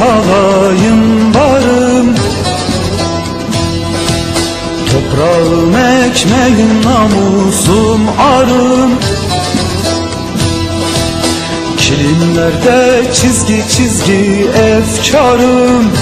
halayım varım. Toprağım ekmeğim namusum arım. Kilimlerde çizgi çizgi efkarım.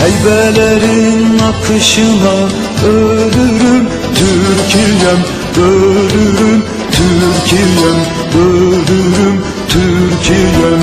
Heybelerin akışına ölürüm. Türkiye'm ölürüm. Türkiye'm ölürüm. Türkiye'm